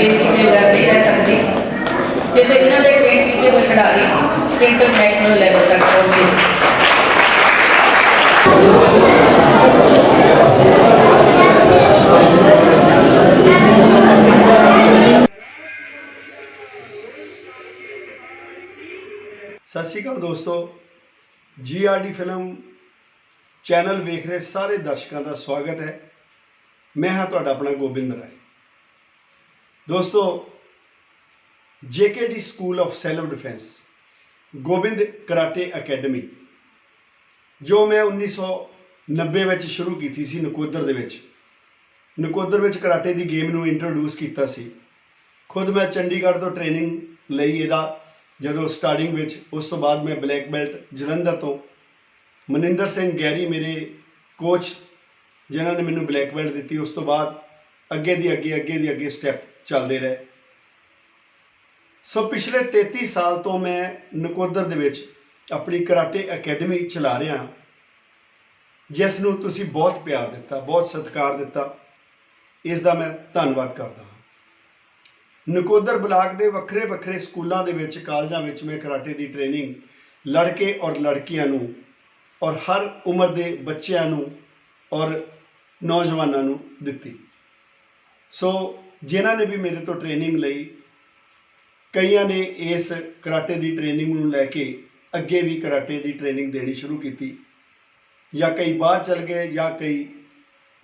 ਪੇਸ਼ ਕੀਤੇ ਜਾਂਦੇ ਰਹਿ ਸਕਦੇ ਤੇ ਫਿਰ ਇਹਨਾਂ ਦੇ ਟ੍ਰੇਨ ਕੀਤੇ ਹੋਏ ਖਿਡਾਰੀ ਇੰਟਰਨੈਸ਼ਨਲ ਲੈਵਲ ਤੱਕ ਪਹੁੰਚੇ। ਸਤਿ ਸ਼੍ਰੀ ਅਕਾਲ ਦੋਸਤੋ। ਜੀਆਰਡੀ ਫਿਲਮ ਚੈਨਲ ਵੇਖ ਰਹੇ ਸਾਰੇ ਦਰਸ਼ਕਾਂ ਦਾ ਸਵਾਗਤ ਹੈ। ਮੈਂ ਹਾਂ ਤੁਹਾਡਾ ਆਪਣਾ ਗੋਬਿੰਦ ਰਾਏ। ਦੋਸਤੋ, JKD school of self defence Gobind karate academy, ਜੋ ਮੈਂ 1990 ਵਿੱਚ ਸ਼ੁਰੂ ਕੀਤੀ ਸੀ ਨਕੋਦਰ ਦੇ ਵਿੱਚ। ਨਕੋਦਰ ਵਿੱਚ ਕਰਾਟੇ ਦੀ ਗੇਮ ਨੂੰ ਇੰਟਰੋਡਿਊਸ ਕੀਤਾ ਸੀ। ਖੁਦ ਮੈਂ ਚੰਡੀਗੜ੍ਹ ਤੋਂ ਟ੍ਰੇਨਿੰਗ ਲਈ ਇਹਦਾ, ਜਦੋਂ ਸਟਾਰਟਿੰਗ ਵਿੱਚ, ਉਸ ਤੋਂ ਬਾਅਦ ਮੈਂ ਬਲੈਕ ਬੈਲਟ ਜਲੰਧਰ ਤੋਂ। ਮਨਿੰਦਰ ਸਿੰਘ ਗੈਰੀ ਮੇਰੇ ਕੋਚ ਜਿਨ੍ਹਾਂ ਨੇ ਮੈਨੂੰ ਬਲੈਕ ਬੈਲਟ ਦਿੱਤੀ, ਉਸ ਤੋਂ ਬਾਅਦ ਅੱਗੇ ਦੀ ਅੱਗੇ ਅੱਗੇ ਦੀ ਅੱਗੇ ਸਟੈਪ ਚੱਲਦੇ ਰਹੇ। ਸੋ ਪਿਛਲੇ 33 ਸਾਲ ਤੋਂ ਮੈਂ ਨਕੋਦਰ ਦੇ ਵਿੱਚ ਆਪਣੀ ਕਰਾਟੇ ਅਕੈਡਮੀ ਚਲਾ ਰਿਹਾ ਜਿਸ ਨੂੰ ਤੁਸੀਂ ਬਹੁਤ ਪਿਆਰ ਦਿੱਤਾ, ਬਹੁਤ ਸਤਿਕਾਰ ਦਿੱਤਾ। ਇਸ ਦਾ ਮੈਂ ਧੰਨਵਾਦ ਕਰਦਾ ਹਾਂ। ਨਕੋਦਰ ਬਲਾਕ ਦੇ ਵੱਖਰੇ ਵੱਖਰੇ ਸਕੂਲਾਂ ਦੇ ਵਿੱਚ, ਕਾਲਜਾਂ ਵਿੱਚ ਮੈਂ ਕਰਾਟੇ ਦੀ ਟ੍ਰੇਨਿੰਗ ਲੜਕੇ ਔਰ ਲੜਕੀਆਂ ਨੂੰ ਔਰ ਹਰ ਉਮਰ ਦੇ ਬੱਚਿਆਂ ਨੂੰ ਔਰ ਨੌਜਵਾਨਾਂ ਨੂੰ ਦਿੱਤੀ। ਸੋ ਜਿਨ੍ਹਾਂ ਨੇ ਵੀ ਮੇਰੇ ਤੋਂ ਟ੍ਰੇਨਿੰਗ ਲਈ, ਕਈਆਂ ਨੇ ਇਸ ਕਰਾਟੇ ਦੀ ਟ੍ਰੇਨਿੰਗ ਨੂੰ ਲੈ ਕੇ ਅੱਗੇ ਵੀ ਕਰਾਟੇ ਦੀ ਟ੍ਰੇਨਿੰਗ ਦੇਣੀ ਸ਼ੁਰੂ ਕੀਤੀ। ਜਾਂ ਕਈ ਬਾਹਰ ਚਲ ਗਏ, ਜਾਂ ਕਈ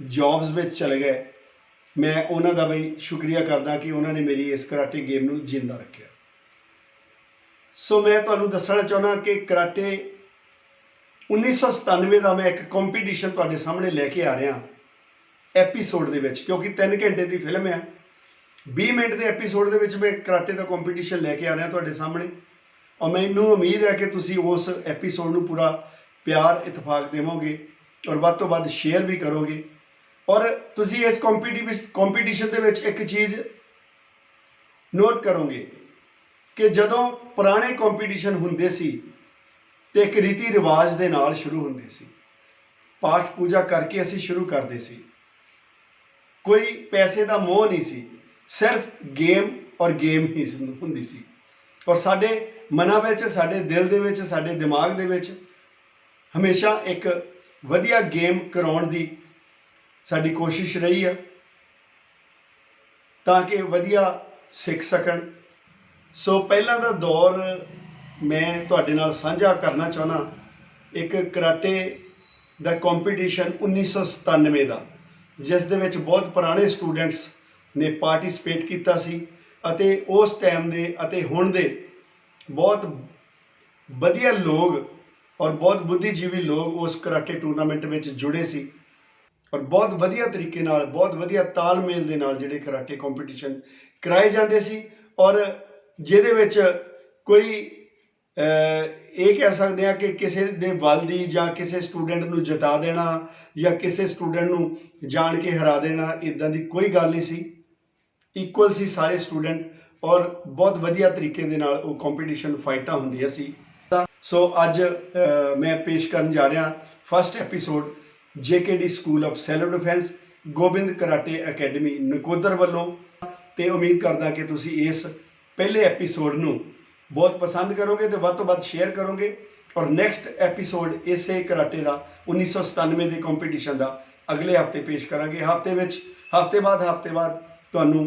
ਜੌਬਸ ਵਿੱਚ ਚਲੇ ਗਏ। ਮੈਂ ਉਹਨਾਂ ਦਾ ਵੀ ਸ਼ੁਕਰੀਆ ਕਰਦਾ ਕਿ ਉਹਨਾਂ ਨੇ ਮੇਰੀ ਇਸ ਕਰਾਟੇ ਗੇਮ ਨੂੰ ਜਿੰਦਾ ਰੱਖਿਆ। ਸੋ ਮੈਂ ਤੁਹਾਨੂੰ ਦੱਸਣਾ ਚਾਹੁੰਦਾ ਕਿ ਕਰਾਟੇ 1997 ਦਾ ਮੈਂ ਇੱਕ ਕੰਪੀਟੀਸ਼ਨ ਤੁਹਾਡੇ ਸਾਹਮਣੇ ਲੈ ਕੇ ਆ ਰਿਹਾ। ਐਪੀਸੋਡ ਦੇ ਵਿੱਚ, ਕਿਉਂਕਿ 3 ਘੰਟੇ ਦੀ ਫਿਲਮ ਹੈ। 20 ਮਿੰਟ ਦੇ ਐਪੀਸੋਡ ਦੇ ਵਿੱਚ ਮੈਂ ਕਰਾਟੇ ਦਾ ਕੰਪੀਟੀਸ਼ਨ ਲੈ ਕੇ ਆ ਰਿਹਾ ਤੁਹਾਡੇ ਸਾਹਮਣੇ। ਔਰ ਮੈਨੂੰ ਉਮੀਦ ਹੈ ਕਿ ਤੁਸੀਂ ਉਸ ਐਪੀਸੋਡ ਨੂੰ ਪੂਰਾ ਪਿਆਰ, ਇਤਫਾਕ ਦੇਵੋਗੇ ਔਰ ਵੱਧ ਤੋਂ ਵੱਧ ਸ਼ੇਅਰ ਵੀ ਕਰੋਗੇ। ਔਰ ਤੁਸੀਂ ਇਸ ਕੰਪੀਟੀਸ਼ਨ ਕੰਪੀਟੀਸ਼ਨ ਦੇ ਵਿੱਚ ਇੱਕ ਚੀਜ਼ ਨੋਟ ਕਰੋਗੇ ਕਿ ਜਦੋਂ ਪੁਰਾਣੇ ਕੰਪੀਟੀਸ਼ਨ ਹੁੰਦੇ ਸੀ ਤੇ ਇੱਕ ਰੀਤੀ ਰਿਵਾਜ ਦੇ ਨਾਲ ਸ਼ੁਰੂ ਹੁੰਦੇ ਸੀ, ਪਾਠ ਪੂਜਾ ਕਰਕੇ ਅਸੀਂ ਸ਼ੁਰੂ ਕਰਦੇ ਸੀ। ਕੋਈ ਪੈਸੇ ਦਾ ਮੋਹ ਨਹੀਂ ਸੀ। ਸਿਰਫ ਗੇਮ ਔਰ ਗੇਮ ਹੀ ਹੁੰਦੀ ਸੀ। ਔਰ ਸਾਡੇ ਮਨਾਂ ਵਿੱਚ, ਸਾਡੇ ਦਿਲ ਦੇ ਵਿੱਚ, ਸਾਡੇ ਦਿਮਾਗ ਦੇ ਵਿੱਚ ਹਮੇਸ਼ਾ ਇੱਕ ਵਧੀਆ ਗੇਮ ਕਰਾਉਣ ਦੀ ਸਾਡੀ ਕੋਸ਼ਿਸ਼ ਰਹੀ ਆ, ਤਾਂ ਕਿ ਵਧੀਆ ਸਿੱਖ ਸਕਣ। ਸੋ ਪਹਿਲਾਂ ਦਾ ਦੌਰ ਮੈਂ ਤੁਹਾਡੇ ਨਾਲ ਸਾਂਝਾ ਕਰਨਾ ਚਾਹਨਾ ਇੱਕ ਕਰਾਟੇ ਦਾ ਕੰਪੀਟੀਸ਼ਨ 1997 ਦਾ, ਜਿਸ ਦੇ ਵਿੱਚ ਬਹੁਤ ਪੁਰਾਣੇ ਸਟੂਡੈਂਟਸ ਨੇ ਪਾਰਟਿਸਿਪੇਟ ਕੀਤਾ ਸੀ ਅਤੇ ਉਸ ਟਾਈਮ ਦੇ ਅਤੇ ਹੁਣ ਦੇ ਬਹੁਤ ਵਧੀਆ ਲੋਕ ਔਰ ਬਹੁਤ ਬੁੱਧੀਜੀਵੀ ਲੋਕ ਉਸ ਕਰਾਟੇ ਟੂਰਨਾਮੈਂਟ ਵਿੱਚ ਜੁੜੇ ਸੀ ਔਰ ਬਹੁਤ ਵਧੀਆ ਤਰੀਕੇ ਨਾਲ, ਬਹੁਤ ਵਧੀਆ ਤਾਲਮੇਲ ਦੇ ਨਾਲ ਜਿਹੜੇ ਕਰਾਟੇ ਕੰਪੀਟੀਸ਼ਨ ਕਰਾਏ ਜਾਂਦੇ ਸੀ ਔਰ ਜਿਹਦੇ ਵਿੱਚ ਕੋਈ ਇਹ ਕਹਿ ਸਕਦੇ ਆ ਕਿ ਕਿਸੇ ਦੇ ਵੱਲ ਦੀ ਜਾਂ ਕਿਸੇ ਸਟੂਡੈਂਟ ਨੂੰ ਜਿਤਾ ਦੇਣਾ ਜਾਂ ਕਿਸੇ ਸਟੂਡੈਂਟ ਨੂੰ ਜਾਣ ਕੇ ਹਰਾ ਦੇਣਾ, ਇਦਾਂ ਦੀ ਕੋਈ ਗੱਲ ਨਹੀਂ ਸੀ। ਇਕੁਅਲ ਸੀ ਸਾਰੇ ਸਟੂਡੈਂਟ ਔਰ ਬਹੁਤ ਵਧੀਆ ਤਰੀਕੇ ਦੇ ਨਾਲ ਉਹ ਕੰਪੀਟੀਸ਼ਨ ਫਾਈਟਾਂ ਹੁੰਦੀਆਂ ਸੀ। ਸੋ ਅੱਜ ਮੈਂ ਪੇਸ਼ ਕਰਨ ਜਾ ਰਿਹਾ first episode JKD school of self defence Gobind karate academy Nakodar ਵੱਲੋਂ। ਤੇ ਉਮੀਦ ਕਰਦਾ ਕਿ ਤੁਸੀਂ ਇਸ ਪਹਿਲੇ ਐਪੀਸੋਡ ਨੂੰ ਬਹੁਤ ਪਸੰਦ ਕਰੋਗੇ ਤੇ ਵੱਧ ਤੋਂ ਵੱਧ ਸ਼ੇਅਰ ਕਰੋਗੇ। ਔਰ ਨੈਕਸਟ ਐਪੀਸੋਡ ਇਸੇ ਕਰਾਟੇ ਦਾ 1997 ਦੇ ਕੰਪੀਟੀਸ਼ਨ ਦਾ ਅਗਲੇ ਹਫ਼ਤੇ ਪੇਸ਼ ਕਰਾਂਗੇ। ਹਫ਼ਤੇ ਵਿੱਚ, ਹਫ਼ਤੇ ਬਾਅਦ ਹਫ਼ਤੇ ਬਾਅਦ ਤੁਹਾਨੂੰ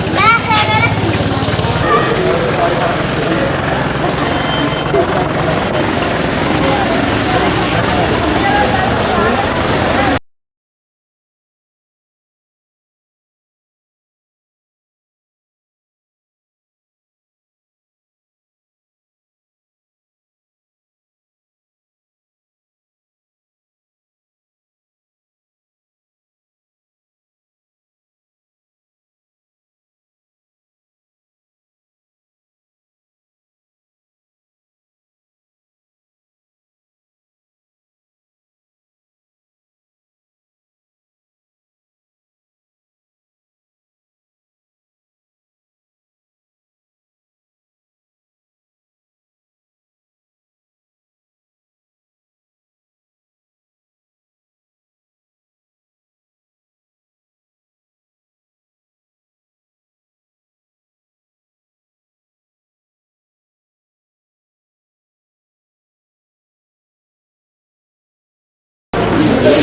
Vielen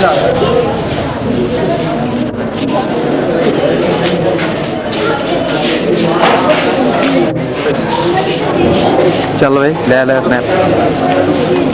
Dank. चलो भाई ले ले स्नैप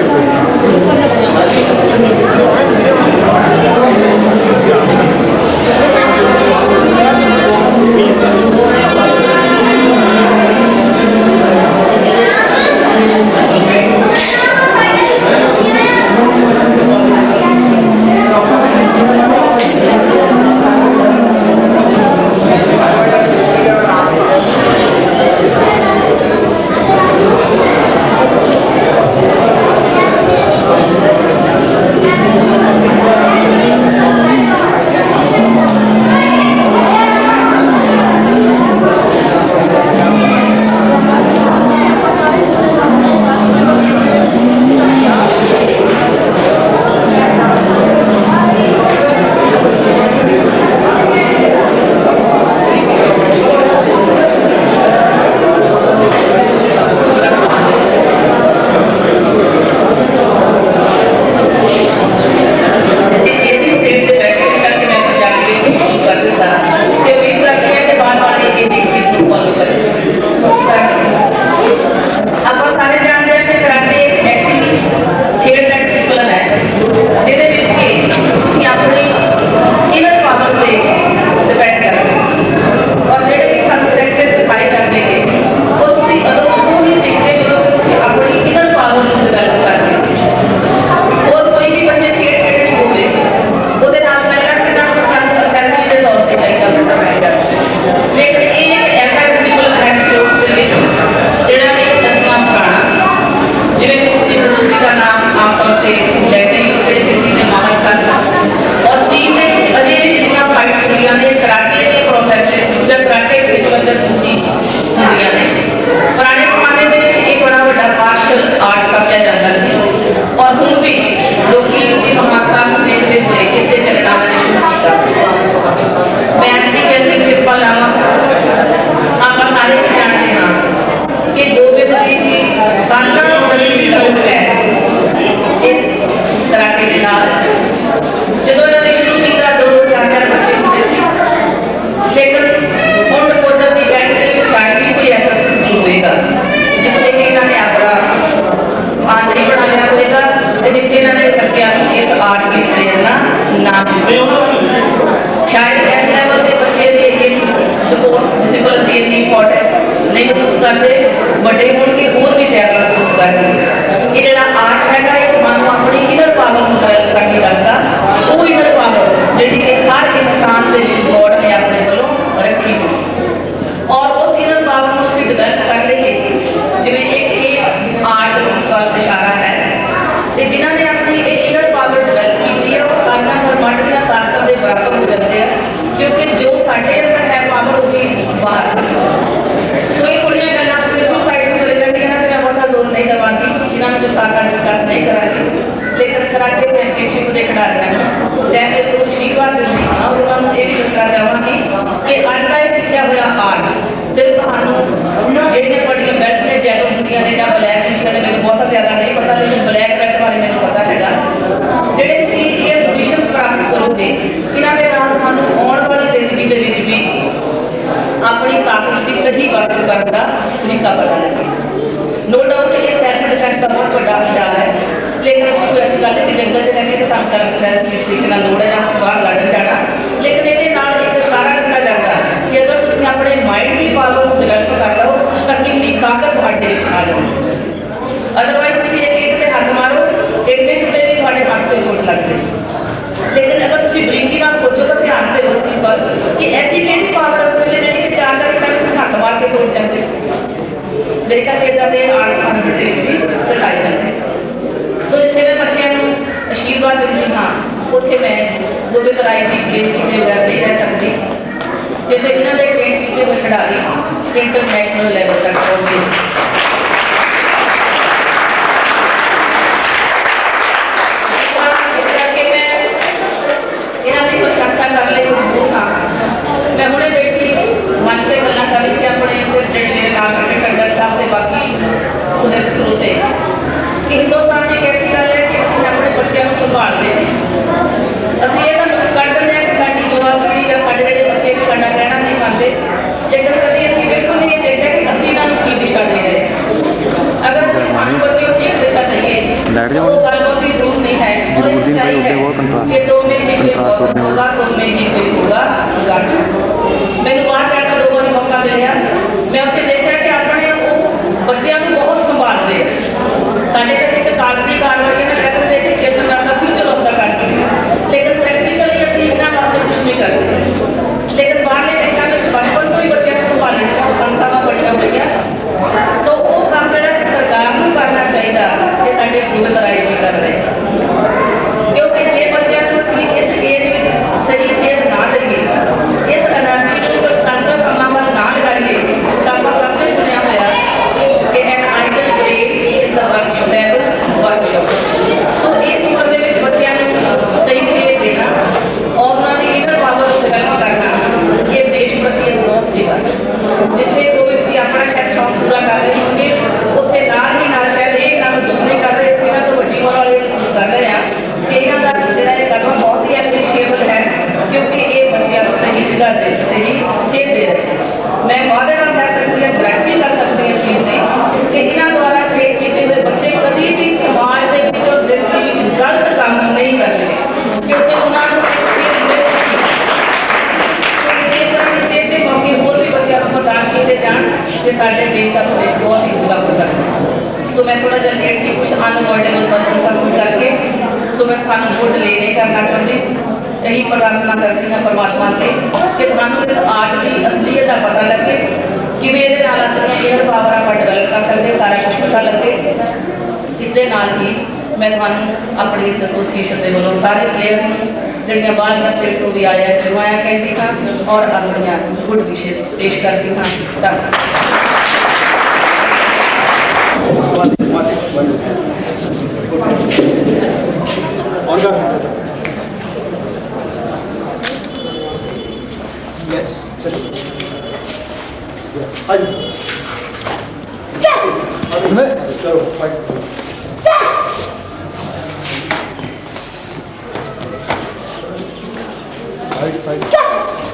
করবে ਤੇ ਜਿੱਥੇ ਇਹਨਾਂ ਨੇ ਬੱਚਿਆਂ ਨੂੰ ਇਸ ਆਰਟ ਦੀ ਪ੍ਰੇਰਣਾ ਨਾ ਦਿੱਤੀ ਸ਼ਾਇਦ ਇਸ ਲੈਵਲ ਦੇ ਬੱਚੇ ਦੇ ਇਸ ਸਪੋਰਟਸ ਡਿਸੇਬਿਲਿਟੀ ਦੀ ਇੰਪੋਰਟੈਂਸ ਨਹੀਂ ਮਹਿਸੂਸ ਕਰਦੇ ਵੱਡੇ ਹੋਣ ਕੇ ਹੋਰ ਵੀ ਜ਼ਿਆਦਾ ਮਹਿਸੂਸ ਕਰਦੇ ਇਹ ਜਿਹੜਾ ਆਰਟ ਹੈਗਾ ਇਹ ਮਨ ਨੂੰ ਆਪਣੀ ਇਨਰ ਪਾਵਰ ਨੂੰ ਕਰਨ ਦੀ ਰਸਤਾ ਉਹ ਇਨਰ ਪਾਵਰ ਜਿਹੜੀ ਕਿ ਹਰ ਇਨਸਾਨ ਦੇ ਸਾਰੀਆਂ ਦੀਆਂ ਤਾਕਤਾਂ ਦੇ ਬਰਾਬਰ ਹੋ ਜਾਂਦੇ ਆ, ਕਿਉਂਕਿ ਜੋ ਸਾਡੇ ਅੰਦਰ ਹੈ ਪਾਵਰ ਉਹ ਵੀ ਬਾਹਰ ਸੋ ਇਹ ਥੋੜੀਆਂ ਗੱਲਾਂ ਸਪਿਰਿਚੁਅਲ ਸਾਈਡ ਨੂੰ ਚਲੇ ਜਾਂਦੀਆਂ ਨੇ ਮੈਂ ਬਹੁਤਾ ਜ਼ੋਰ ਨਹੀਂ ਦਵਾਂਗੀ, ਇਹਨਾਂ ਨੂੰ ਵਿਸਤਾਰ ਨਾਲ ਡਿਸਕਸ ਨਹੀਂ ਕਰਾਂਗੀ। ਲੇਕਿਨ ਕਰਾਟੇ ਚੈਂਪੀਅਨਸ਼ਿਪ ਦੇ ਖਿਡਾਰੀ ਨੇ ਮੈਂ ਤੇ ਤੋਂ ਅਸ਼ੀਰਵਾਦ ਦਿੰਦੀ ਹਾਂ, ਉਹਨਾਂ ਨੂੰ ਇਹ ਵੀ ਦੱਸਣਾ ਚਾਹਾਂਗੀ ਕਿ ਅੱਜ ਦਾ ਇਹ ਸਿੱਖਿਆ ਹੋਇਆ ਆਰਟ ਸਿਰਫ ਤੁਹਾਨੂੰ ਜਿਹੜੀਆਂ ਤੁਹਾਡੀਆਂ ਬੈਲਟਸ ਨੇ ਜੈਲੋ ਹੁੰਦੀਆਂ ਨੇ ਜਾਂ ਬਲੈਕ ਹੁੰਦੀਆਂ ਨੇ, ਮੈਨੂੰ ਬਹੁਤਾ ਜ਼ਿਆਦਾ ਨਹੀਂ ਪਤਾ, ਲੇਕਿਨ ਬਲੈਕ ਬੈਲਟ ਬਾਰੇ ਮੈਨੂੰ ਪਤਾ ਹੈਗਾ ਜਿਹੜੇ ਤੁਸੀਂ ਇਹ ਪੋਜੀਸ਼ਨਸ ਪ੍ਰਾਪਤ ਕਰੋਗੇ ਇਹਨਾਂ ਦੇ ਨਾਲ ਤੁਹਾਨੂੰ ਆਉਣ ਵਾਲੀ ਜ਼ਿੰਦਗੀ ਦੇ ਵਿੱਚ ਵੀ ਆਪਣੀ ਤਾਕਤ ਦੀ ਸਹੀ ਵਰਤੋਂ ਕਰਨ ਦਾ ਤਰੀਕਾ ਪਤਾ ਲੱਗੇ ਨੋ ਡਾਊਟ ਇਹ ਸੈਲਫ ਡਿਫੈਂਸ ਦਾ ਬਹੁਤ ਵੱਡਾ ਹਥਿਆਰ ਹੈ ਲੇਕਿਨ ਅਸੀਂ ਕੋਈ ਐਸੀ ਗੱਲ ਨਹੀਂ ਕਿ ਜੰਗਲ 'ਚ ਰਹਿੰਦੇ ਤੇ ਸਾਨੂੰ ਸੈਲਫ ਡਿਫੈਂਸ ਦੀ ਤਰੀਕੇ ਨਾਲ ਲੋੜ ਹੈ ਜਾਂ ਅਸੀਂ ਬਾਹਰ ਲੜਨ ਜਾਣਾ ਲੇਕਿਨ ਇਹਦੇ ਨਾਲ ਇੱਕ ਇਸ਼ਾਰਾ ਦਿੱਤਾ ਜਾਂਦਾ ਕਿ ਅਗਰ ਤੁਸੀਂ ਆਪਣੇ ਮਾਈਂਡ ਦੀ ਪਾਵਰ ਨੂੰ ਡਿਵੈਲਪ ਕਰ ਲਓ ਤਾਂ ਕਿੰਨੀ ਤਾਕਤ ਤੁਹਾਡੇ ਵਿੱਚ ਆ ਜਾਊਗੀ ਅਦਰਵਾਈਜ਼ ਤੁਸੀਂ ਇੱਕ ਇੱਕ ਤੇ ਹੱਥ ਮਾਰੋ ਇੱਕ ਦੇ ਉੱਤੇ ਵੀ ਤੁਹਾਡੇ ਹੱਥ ਤੇ ਚੋਟ ਲੱਗ ਜਾਏ ਲੇਕਿਨ ਅਗਰ ਤੁਸੀਂ ਬਰੀਕੀ ਨਾਲ ਸੋਚੋ ਤਾਂ ਧਿਆਨ ਤੁਸੀਂ ਹੱਥ ਜਾਂਦੇ ਦੇਖਾ ਚੇਤਾ ਦੇ ਆਰਟ ਫਾਰਮ ਦੇ ਵਿੱਚ ਵੀ ਸਿਖਾਈ ਜਾਂਦੇ ਸੋ ਜਿੱਥੇ ਮੈਂ ਬੱਚਿਆਂ ਨੂੰ ਅਸ਼ੀਰਵਾਦ ਦਿੰਦੀ ਹਾਂ ਉੱਥੇ ਮੈਂ ਦੋਵੇਂ ਕਰਾਈ ਦੀ ਪਲੇਸ ਕੀਤੇ ਬਗੈਰ ਨਹੀਂ ਰਹਿ ਸਕਦੀ ਜਿੱਥੇ ਇਹਨਾਂ ਦੇ ਟ੍ਰੇਨ ਕੀਤੇ ਹੋਏ ਖਿਡਾਰੀ ਇੰਟਰਨੈਸ਼ਨਲ ਲੈਵਲ ਤੱਕ ਪਹੁੰਚੇ ਮਿਲਿਆ। ਮੈਂ ਉੱਥੇ ਦੇਖਿਆ ਕਿ ਆਪਣੇ ਉਹ ਬੱਚਿਆਂ ਨੂੰ ਬਹੁਤ ਸੰਭਾਲਦੇ ਸਾਡੇ ਤੇ ਇੱਕ ਕਾਗਜ਼ੀ ਕਾਰਵਾਈ ਹੈ ਨਾ ਕਹਿੰਦੇ ਕਿ ਚੇਤਨ ਡਿਵੈਲਪ ਕਰ ਸਕਦੇ ਸਾਰਾ ਕੁਝ ਪਤਾ ਲੱਗੇ ਇਸ ਦੇ ਨਾਲ ਹੀ ਮੈਂ ਤੁਹਾਨੂੰ ਆਪਣੀ ਇਸ ਐਸੋਸੀਏਸ਼ਨ ਦੇ ਵੱਲੋਂ ਸਾਰੇ ਪਲੇਅਰਸ ਨੂੰ, ਜਿਹੜੀਆਂ ਬਾਹਰ ਸਟੇਟ ਤੋਂ ਵੀ ਆਇਆ ਜੁਆਇਆ ਕਹਿੰਦੀ ਹਾਂ, ਔਰ ਆਪਣੀਆਂ ਗੁੱਡ ਵਿਸ਼ੇਸ ਪੇਸ਼ ਕਰਦੀ ਹਾਂ ਧੰਨਵਾਦ On guard. Yes. Go, fight. Fight, fight.